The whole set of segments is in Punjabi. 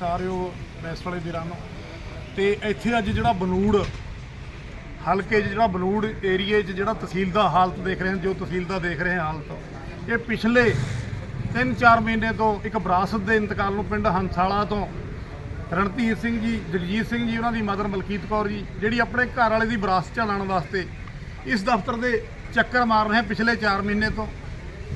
ਸਤਿਕਾਰਯੋਗ ਪ੍ਰੈਸ ਵਾਲੇ ਵੀਰਾਂ ਨੂੰ ਤੇ ਇੱਥੇ ਅੱਜ ਜਿਹੜਾ ਬਨੂੜ, ਹਲਕੇ 'ਚ ਜਿਹੜਾ ਬਨੂੜ ਏਰੀਏ 'ਚ ਜਿਹੜਾ ਤਹਿਸੀਲ ਦਾ ਹਾਲਤ ਦੇਖ ਰਹੇ ਹਾਂ ਜੋ ਤਹਿਸੀਲ ਦਾ ਦੇਖ ਰਹੇ ਹਾਂ ਹਾਲਤ, ਇਹ ਪਿਛਲੇ 3-4 ਮਹੀਨੇ ਤੋਂ ਇੱਕ ਵਿਰਾਸਤ ਦੇ ਇੰਤਕਾਲ ਨੂੰ ਪਿੰਡ ਹੰਸਾਲਾ ਤੋਂ ਰਣਧੀਰ ਸਿੰਘ ਜੀ ਜਗਜੀਤ ਸਿੰਘ ਜੀ, ਉਹਨਾਂ ਦੀ ਮਦਰ ਮਲਕੀਤ ਕੌਰ ਜੀ, ਜਿਹੜੀ ਆਪਣੇ ਘਰ ਵਾਲੇ ਦੀ ਵਿਰਾਸਤ ਚਲਾਉਣ ਵਾਸਤੇ, ਇਸ ਦਫ਼ਤਰ ਦੇ ਚੱਕਰ ਮਾਰ ਰਹੇ ਪਿਛਲੇ 4 ਮਹੀਨੇ ਤੋਂ।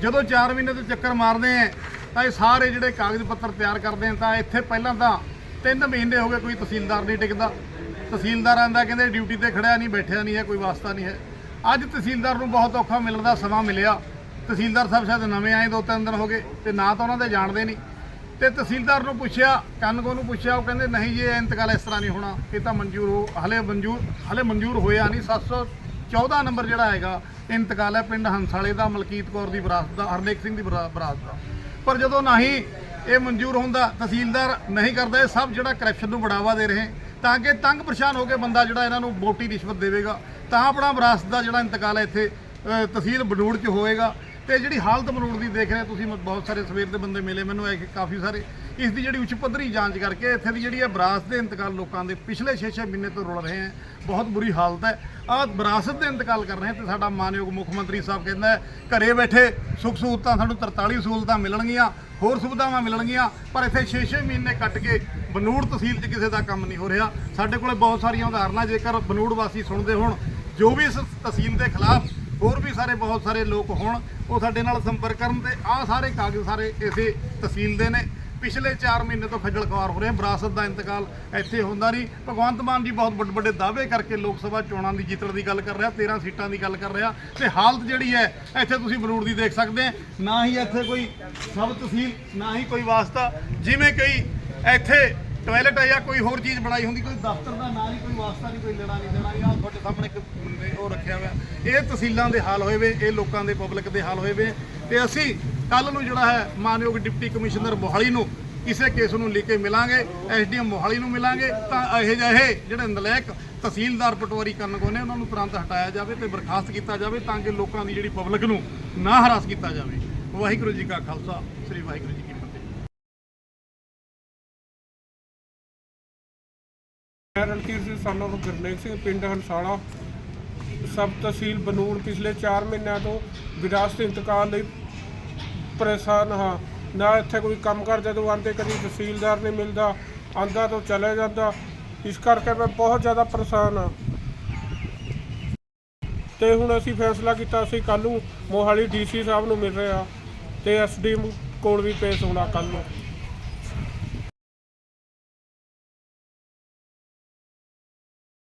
ਜਦੋਂ 4 ਮਹੀਨੇ ਤੋਂ ਚੱਕਰ ਮਾਰਦੇ ਆ ਤਾਂ ਇਹ ਸਾਰੇ ਜਿਹੜੇ ਕਾਗਜ਼ ਪੱਤਰ ਤਿਆਰ ਕਰਦੇ ਆ ਤਾਂ ਇੱਥੇ ਪਹਿਲਾਂ ਤਾਂ 3 ਮਹੀਨੇ ਹੋ ਗਏ ਕੋਈ ਤਹਿਸੀਲਦਾਰ ਨਹੀਂ ਟਿਕਦਾ। ਤਹਿਸੀਲਦਾਰ ਆਂਦਾ ਕਹਿੰਦੇ ਡਿਊਟੀ ਤੇ ਖੜਿਆ ਨਹੀਂ, ਬੈਠਿਆ ਨਹੀਂ ਹੈ, ਕੋਈ ਵਾਸਤਾ ਨਹੀਂ ਹੈ। ਅੱਜ ਤਹਿਸੀਲਦਾਰ ਨੂੰ ਬਹੁਤ ਔਖਾ ਮਿਲਣ ਦਾ ਸਮਾਂ ਮਿਲਿਆ। ਤਹਿਸੀਲਦਾਰ ਸਾਹਿਬ ਸ਼ਾਇਦ ਨਵੇਂ ਆਏ, ਦੋ ਤਿੰਨ ਦਿਨ ਹੋ ਗਏ ਤੇ ਨਾ ਤਾਂ ਉਹਨਾਂ ਦੇ ਜਾਣਦੇ ਨਹੀਂ। ਤੇ ਤਹਿਸੀਲਦਾਰ ਨੂੰ ਪੁੱਛਿਆ ਕੰਨਗੋ ਨੂੰ ਪੁੱਛਿਆ, ਉਹ ਕਹਿੰਦੇ, ਨਹੀਂ ਜੀ, ਇਹ ਇੰਤਕਾਲ ਇਸ ਤਰ੍ਹਾਂ ਨਹੀਂ ਹੋਣਾ। ਇਹ ਤਾਂ ਮਨਜ਼ੂਰ ਹੋ, ਹਲੇ ਮਨਜ਼ੂਰ ਹਲੇ ਮਨਜ਼ੂਰ ਹੋਇਆ ਨਹੀਂ। 714 ਨੰਬਰ ਜਿਹੜਾ ਹੈਗਾ ਇੰਤਕਾਲ ਹੈ ਪਿੰਡ ਹੰਸਾਲੇ ਦਾ, ਮਲਕੀਤ ਕੌਰ ਦੀ ਵਿਰਾਸਤ ਦਾ, ਹਰਨੇਕ ਸਿੰਘ ਦੀ ਵਿਰਾ- ਵਿਰਾਸਤ ਦਾ। ਪਰ ਜਦੋਂ ਨਹੀਂ ਇਹ ਮਨਜ਼ੂਰ ਹੁੰਦਾ, ਤਹਿਸੀਲਦਾਰ ਨਹੀਂ ਕਰਦਾ, ਇਹ ਸਭ ਜਿਹੜਾ ਕਰਪਸ਼ਨ ਨੂੰ ਬੜਾਵਾ ਦੇ ਰਹੇ, ਤਾਂ ਕਿ ਤੰਗ ਪਰੇਸ਼ਾਨ ਹੋ ਕੇ ਬੰਦਾ ਜਿਹੜਾ ਇਹਨਾਂ ਨੂੰ ਮੋਟੀ ਰਿਸ਼ਵਤ ਦੇਵੇਗਾ, ਤਾਂ ਆਪਣਾ ਵਿਰਾਸਤ ਦਾ ਜਿਹੜਾ ਇੰਤਕਾਲ ਹੈ ਇੱਥੇ ਤਹਿਸੀਲ ਬਡੂੜ 'ਚ ਹੋਏਗਾ। ਤੇ ਜਿਹੜੀ ਹਾਲਤ ਬਨੂੜ ਦੀ ਦੇਖ ਰਹੇ ਹੋ ਤੁਸੀਂ ਮ- ਬਹੁਤ ਸਾਰੇ ਸਵੇਰ ਦੇ ਬੰਦੇ ਮਿਲੇ ਮੈਨੂੰ ਇਹ ਕਾਫੀ ਸਾਰੇ ਇਸ ਦੀ ਜਿਹੜੀ ਉੱਚ ਪੱਧਰੀ ਜਾਂਚ ਕਰਕੇ ਇੱਥੇ ਦੀ ਜਿਹੜੀ ਹੈ ਵਿਰਾਸਤ ਦੇ ਇੰਤਕਾਲ ਲੋਕਾਂ ਦੇ ਪਿਛਲੇ 6-6 ਮਹੀਨੇ ਤੋਂ ਰੁਲ ਰਹੇ ਹੈ ਬਹੁਤ ਬੁਰੀ ਹਾਲਤ ਹੈ। ਆਹ ਵਿਰਾਸਤ ਦੇ ਇੰਤਕਾਲ ਕਰ ਰਹੇ ਹੈ ਤੇ ਸਾਡਾ ਮਾਨਯੋਗ ਮੁੱਖ ਮੰਤਰੀ ਸਾਹਿਬ ਕਹਿੰਦਾ ਹੈ, ਘਰੇ ਬੈਠੇ ਸੁੱਖ ਸਹੂਲਤਾਂ ਸਾਨੂੰ 43 ਸਹੂਲਤਾਂ ਮਿਲਣਗੀਆਂ ਹੋਰ ਸੁਵਿਧਾਵਾਂ ਮਿਲਣਗੀਆਂ ਪਰ ਇੱਥੇ 6-6 ਮਹੀਨੇ ਕੱਟ ਕੇ ਬਨੂੜ ਤਹਿਸੀਲ 'ਚ ਕਿਸੇ ਦਾ ਕੰਮ ਨਹੀਂ ਹੋ ਰਿਹਾ। ਸਾਡੇ ਕੋਲੇ ਬਹੁਤ ਸਾਰੀਆਂ ਉਦਾਹਰਨਾਂ ਜੇਕਰ ਬਨੂੜ ਵਾਸੀ ਸੁਣਦੇ ਹੋਣ ਜੋ ਵੀ ਇਸ ਤਹਿਸੀਲ ਦੇ ਖਿਲਾਫ ਹੋਰ ਵੀ ਸਾਰੇ ਬਹੁਤ ਸਾਰੇ ਲੋਕ ਹੋਣ, ਉਹ ਸਾਡੇ ਨਾਲ ਸੰਪਰਕ ਕਰਨ ਤੇ ਆਹ ਸਾਰੇ ਕਾਗਜ਼ ਸਾਰੇ ਇਸੇ ਤਹਿਸੀਲ ਦੇ ਨੇ। ਪਿਛਲੇ 4 ਮਹੀਨੇ ਤੋਂ ਖੱਜਲ ਖਵਾਰ ਹੋ ਰਹੇ ਵਿਰਾਸਤ ਦਾ ਇੰਤਕਾਲ ਇੱਥੇ ਹੁੰਦਾ ਨਹੀਂ। ਭਗਵੰਤ ਮਾਨ ਜੀ ਬਹੁਤ ਵੱਡੇ ਵੱਡੇ ਦਾਅਵੇ ਕਰਕੇ ਲੋਕ ਸਭਾ ਚੋਣਾਂ ਦੀ ਜਿੱਤਣ ਦੀ ਗੱਲ ਕਰ ਰਿਹਾ 13 ਸੀਟਾਂ ਦੀ ਗੱਲ ਕਰ ਰਿਹਾ। ਤੇ ਹਾਲਤ ਜਿਹੜੀ ਹੈ, ਇੱਥੇ ਤੁਸੀਂ ਬਨੂੜ ਦੀ ਦੇਖ ਸਕਦੇ ਨਾ ਹੀ ਇੱਥੇ ਕੋਈ ਸਬ ਤਹਿਸੀਲ, ਨਾ ਹੀ ਕੋਈ ਵਾਸਤਾ। ਜਿਵੇਂ ਕਈ ਇੱਥੇ ਟਾਇਲਟ ਹੈ ਜਾਂ ਕੋਈ ਹੋਰ ਚੀਜ਼ ਬਣਾਈ ਹੁੰਦੀ, ਕੋਈ ਦਫ਼ਤਰ ਦਾ ਨਾਂ ਨਹੀਂ, ਕੋਈ ਵਾਸਤਾ ਨਹੀਂ, ਕੋਈ ਲੈਣਾ ਨਹੀਂ ਦੇਣਾ, ਜਾਂ ਤੁਹਾਡੇ ਸਾਹਮਣੇ ਇੱਕ ਉਹ ਰੱਖਿਆ ਹੋਇਆ। ਇਹ ਤਹਿਸੀਲਾਂ ਦੇ ਹਾਲ ਹੋਏ ਵੇ, ਇਹ ਲੋਕਾਂ ਦੇ ਪਬਲਿਕ ਦੇ ਹਾਲ ਹੋਏ ਵੇ। ਤੇ ਅਸੀਂ ਕੱਲ ਨੂੰ ਜਿਹੜਾ ਹੈ, ਮਾਨਯੋਗ ਡਿਪਟੀ ਕਮਿਸ਼ਨਰ ਮੋਹਾਲੀ ਨੂੰ ਕਿਸੇ ਕੇਸ ਨੂੰ ਲੈ ਕੇ ਮਿਲਾਂਗੇ, ਐਸਡੀਐਮ ਮੋਹਾਲੀ ਨੂੰ ਮਿਲਾਂਗੇ, ਤਾਂ ਇਹੋ ਜਿਹੇ ਜਿਹੜੇ ਨਲਾਇਕ ਤਹਿਸੀਲਦਾਰ ਪਟਵਾਰੀ ਕਰਨ ਕੋ ਉਹਨਾਂ ਨੂੰ ਤੁਰੰਤ ਹਟਾਇਆ ਜਾਵੇ ਤੇ ਬਰਖਾਸਤ ਕੀਤਾ ਜਾਵੇ ਤਾਂ ਕਿ ਲੋਕਾਂ ਦੀ ਜਿਹੜੀ ਪਬਲਿਕ ਨੂੰ ਨਾ ਹਰਾਸ ਕੀਤਾ ਜਾਵੇ। ਵਾਹਿਗੁਰੂ ਜੀ ਕਾ ਖਾਲਸਾ, ਸ੍ਰੀ ਵਾਹਿਗੁਰੂ ਜੀ ਕੀ ਮੈਂ ਰਣਧੀਰ ਸਿੰਘ ਸਾਨੋ ਗੁਰਨੇਕ ਸਿੰਘ ਪਿੰਡ ਹੰਸਾਲਾ ਸਬ ਤਹਿਸੀਲ ਬਨੂੜ ਪਿਛਲੇ 4 ਮਹੀਨਿਆਂ ਤੋਂ ਵਿਰਾਸਤ ਇੰਤਕਾਲ ਲਈ ਪਰੇਸ਼ਾਨ ਹਾਂ। ਨਾ ਇੱਥੇ ਕੋਈ ਕੰਮ ਕਰ ਜਦੋਂ ਆਂਦੇ ਕਦੀ ਤਹਿਸੀਲਦਾਰ ਨਹੀਂ ਮਿਲਦਾ ਆਂਦਾ ਤੋਂ ਚਲੇ ਜਾਂਦਾ। ਇਸ ਕਰਕੇ ਮੈਂ ਬਹੁਤ ਜ਼ਿਆਦਾ ਪਰੇਸ਼ਾਨ ਹਾਂ। ਤੇ ਹੁਣ ਅਸੀਂ ਫੈਸਲਾ ਕੀਤਾ, ਅਸੀਂ ਕੱਲ ਨੂੰ ਮੋਹਾਲੀ ਡੀਸੀ ਸਾਹਿਬ ਨੂੰ ਮਿਲ ਰਹੇ ਹਾਂ ਤੇ ਐਸਡੀਐਮ ਕੋਲ ਵੀ ਪੇਸ਼ ਹੋਣਾ ਕੱਲ ਨੂੰ।